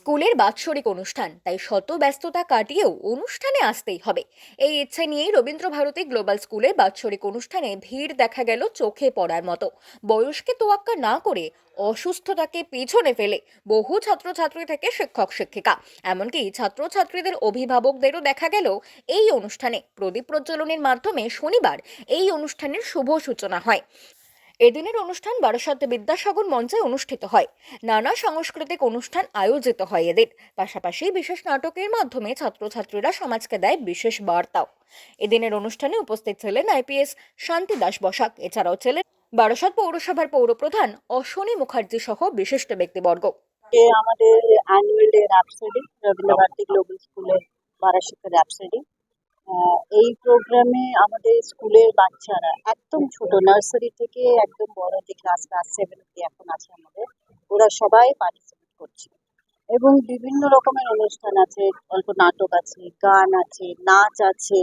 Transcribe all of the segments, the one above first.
স্কুলের বাৎসরিক অনুষ্ঠান। তাই শত ব্যস্ততা কাটিয়েও অনুষ্ঠানে আসতেই হবে। এই ইচ্ছে নিয়েই রবীন্দ্র ভারতী গ্লোবাল স্কুলের বাৎসরিক অনুষ্ঠানে ভিড় দেখা গেল চোখে পড়ার মতো। বয়সকে তোয়াক্কা না করে অসুস্থতাকে পিছনে ফেলে বহু ছাত্রছাত্রী থেকে শিক্ষক, শিক্ষিকা। এমনকি ছাত্রছাত্রীদের অভিভাবকদেরও দেখা গেল এই অনুষ্ঠানে। প্রদীপ প্রজ্বলনের মাধ্যমে শনিবার এই অনুষ্ঠানের শুভ সূচনা হয়। এদিনের অনুষ্ঠান বারাসাত বিদ্যাসাগর মঞ্চে অনুষ্ঠিত হয়। নানা সাংস্কৃতিক অনুষ্ঠান আয়োজিত হয় এদের পাশাপাশি বিশেষ নাটকের মাধ্যমে ছাত্রছাত্রীরা সমাজকে দেয় বিশেষ বার্তাও। এদিনের অনুষ্ঠানে উপস্থিত ছিলেন আইপিএস শান্তি দাস বসাক। এছাড়াও ছিলেন বারাসাত পৌরসভার পৌরপ্রধান অশ্বনী মুখার্জি সহ বিশিষ্ট ব্যক্তিবর্গ। আমাদের annual day rhapsody Rabindrabharati global স্কুলের বারাসাতের র্যাপসডি এই প্রোগ্রামে আমাদের স্কুলের বাচ্চারা একদম ছোট নার্সারি থেকে একদম বড় যে ক্লাস ক্লাস সেভেন অব্দি এখন আছে আমাদের, ওরা সবাই পার্টিসিপেট করছে। এবং বিভিন্ন রকমের অনুষ্ঠান আছে, অল্প নাটক আছে, গান আছে, নাচ আছে,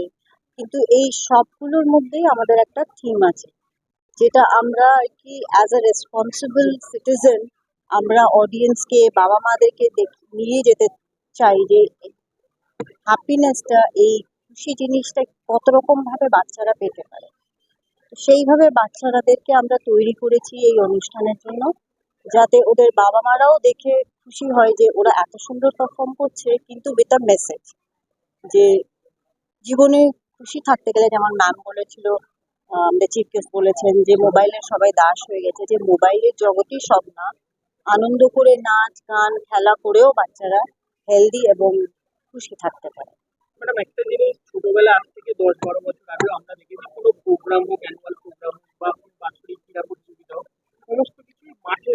কিন্তু এই সবগুলোর মধ্যেই আমাদের একটা থিম আছে, যেটা আমরা কি অ্যাজ এ রেসপন্সিবল সিটিজেন আমরা অডিয়েন্সকে বাবা মাদেরকে নিয়ে যেতে চাই যে হ্যাপিনেসটা এই খুশি জিনিসটা কত রকম ভাবে বাচ্চারা পেতে পারে? সেইভাবে বাচ্চারাদেরকে আমরা তৈরি করেছি এই অনুষ্ঠানের জন্য, যাতে ওদের বাবা মারাও দেখে খুশি হয় যে ওরা এত সুন্দর পারফর্ম করছে, কিন্তু উইথ আ মেসেজ যে জীবনে খুশি থাকতে গেলে যেমন ম্যাম বলেছিল আমাদের চিফ গেস্ট বলেছেন যে মোবাইলের সবাই দাস হয়ে গেছে, যে মোবাইলের জগতই সব না। আনন্দ করে নাচ, গান, খেলা করেও বাচ্চারা হেলদি এবং খুশি থাকতে পারে। ম্যাডাম, একটা জিনিস ছোটবেলা আজ থেকে দশ বারো বছর আগেও আমরা দেখেছি কোনো প্রোগ্রাম হোক অ্যানুয়াল প্রোগ্রাম হোক, বা কোনো বাৎসরিক ক্রীড়া প্রতিযোগিতা হোক, সমস্ত কিছুই মাঠে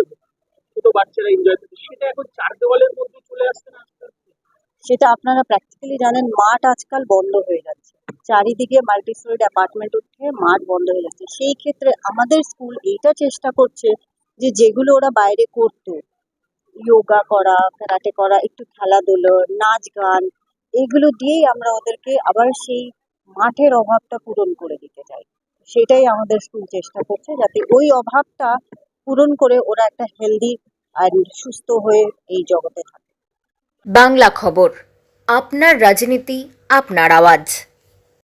ছোট বাচ্চারা এনজয় করছে সেটা এখন চার দেওয়ালের মধ্যে চলে আসছে না সেটা আপনারা প্র্যাকটিক্যালি জানেন, মাঠ আজকাল বন্ধ হয়ে যাচ্ছে। চারিদিকে মাল্টি স্টোরিড অ্যাপার্টমেন্ট উঠে মাঠ বন্ধ হয়ে যাচ্ছে। সেই ক্ষেত্রে আমাদের স্কুল এইটা চেষ্টা করছে যে যেগুলো ওরা বাইরে করতো যোগা করা ক্যারাটে করা, একটু খেলাধুলো, নাচ গান এগুলো দিয়েই আমরা ওদেরকে আবার সেই মাঠের অভাবটা পূরণ করে দিতে চাই। সেটাই আমাদের স্কুল চেষ্টা করছে যাতে ওই অভাবটা পূরণ করে ওরা একটা হেলদি আর সুস্থ হয়ে এই জগতে থাকে। বাংলা খবর, আপনার রাজনীতি, আপনার আওয়াজ।